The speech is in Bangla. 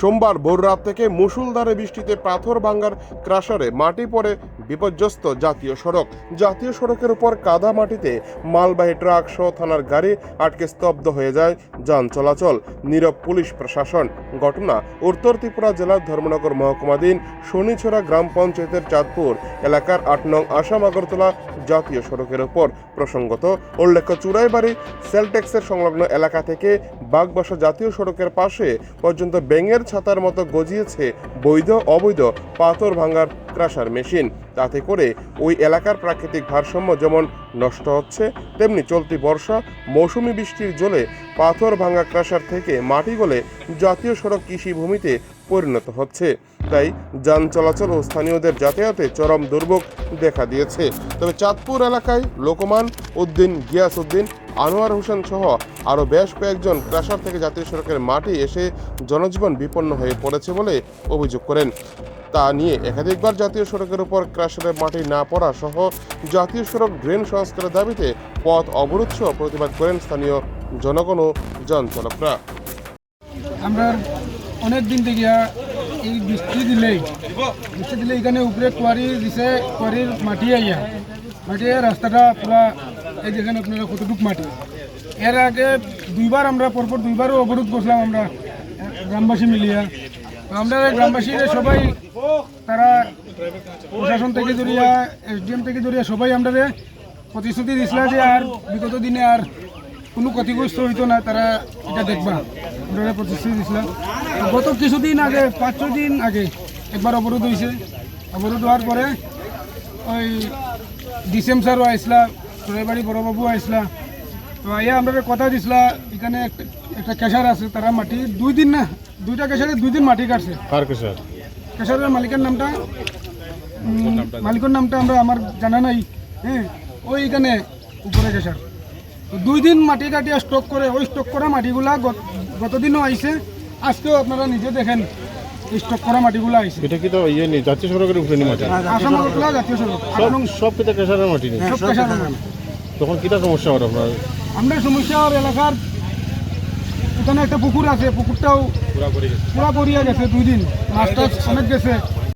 সোমবার ভোর রাত থেকে মুষলধারে বৃষ্টিতে পাথর ভাঙ্গার ক্রাশারে মাটি পড়ে বিপর্যস্ত জাতীয় সড়ক। জাতীয় সড়কের উপর কাদা মাটিতে মালবাহী ট্রাক সহ থানার গাড়ি আটকে স্তব্ধ হয়ে যায় যান চলাচল। নীরব পুলিশ প্রশাসন। ঘটনা উত্তর ত্রিপুরা জেলার ধর্মনগর মহকুমাধীন শনিছড়া গ্রাম পঞ্চায়েতের চাঁদপুর এলাকার আট নং আসাম আগরতলা জাতীয় সড়কের উপর প্রসঙ্গত উল্লেখ্য চুড়াইবাড়ি সেলটেক্সের সংলগ্ন এলাকা থেকে বাগবাসা জাতীয় সড়কের পাশে পর্যন্ত ব্যাঙের ছাতার মতো গজিয়েছে বৈধ, অবৈধ পাথর ভাঙার ক্রাশার মেশিন। তাতে করে ওই এলাকার প্রাকৃতিক ভারসাম্য যেমন নষ্ট হচ্ছে, তেমনি চলতি বর্ষা, মৌসুমি বৃষ্টির জলে পাথর ভাঙা ক্রাশার থেকে মাটি গলে জাতীয় সড়ক কৃষিভূমিতে পরিণত হচ্ছে। তাই যান চলাচল ও স্থানীয়দের যাতায়াতে চরম দুর্ভোগ দেখা দিয়েছে। তবে চাঁদপুর এলাকায় লোকমান উদ্দিন, গিয়াস উদ্দিন, আনোয়ার হোসেন সহ আরও বেশ কয়েকজন ক্রাশার থেকে জাতীয় সড়কের মাটি এসে জনজীবন বিপন্ন হয়ে পড়েছে বলে অভিযোগ করেন। তা নিয়ে একাধিকবার জাতীয় সড়কের উপর ক্রাশারের মাটি না পড়া সহ জাতীয় সড়ক ড্রেন সংস্কারের দাবিতে পথ অবরোধ সহ প্রতিবাদ করেন স্থানীয় জনগণ ও চালকরা আমরা অনেক দিন থেকে এই বৃষ্টি দিলেই বৃষ্টি দিলে এখানে উপরে কোয়ারি দিছে, কোয়ারির মাটি আইয়া। মাটি রাস্তাটা পুরা এই যেখানে আপনারা কতটুক মাটি। এর আগে দুইবার আমরা, পরপর দুইবারও অবরোধ করছিলাম আমরা, গ্রামবাসী মিলিয়া। আমরা গ্রামবাসীরা সবাই, তারা প্রশাসন থেকে জড়িয়া, এসডিএম থেকে জড়িয়া সবাই আমরা প্রতিশ্রুতি দিছিল যে আর বিগত দিনে আর কোনো ক্ষতিগ্রস্ত হইতো না, তারা এটা দেখবা। আমরা প্রতিশ্রুতি দিছিলাম গত কিছুদিন আগে পাঁচ ছয় দিন আগে একবার অবরোধ হয়েছে। অবরোধ হওয়ার পরে ওই ডিসেম স্যারও আইসলা চোরাইবাড়ি বড়বাবু আইসলা। তো আইয়া আমরা কথা দিছিলা এখানে একটা- একটা কেশার আছে তারা মাটি দুই দিন না দুইটা কেশারে দুই দিন মাটি কাটছে। কেশরের মালিকের নামটা মালিকের নামটা আমরা আমার জানা নাই হ্যাঁ ওই এখানে উপরে কেশার তো দুই দিন মাটি কাটিয়া স্টক করে ওই স্টক করা মাটিগুলা গত- গতদিনও আইছে আজকেও আপনারা নিজে দেখেন স্টক করা মাটিগুলো আইছে। এটা কি তো ইয়ে নেই জাতীয় সড়কের উপরে নি মাটি? আসাম আগরতলা জাতীয় সড়ক। আট সব কিতা কেশারের মাটি নেই। সব কেশারের মাটি। তখন কিটা সমস্যা হবে আপনার? আমরা সমস্যা আর এলাকার এখানে একটা পুকুর আছে পুকুরটাও পুরা পড়িয়া গেছে দুই দিন। মাছ টাছ অনেক গেছে।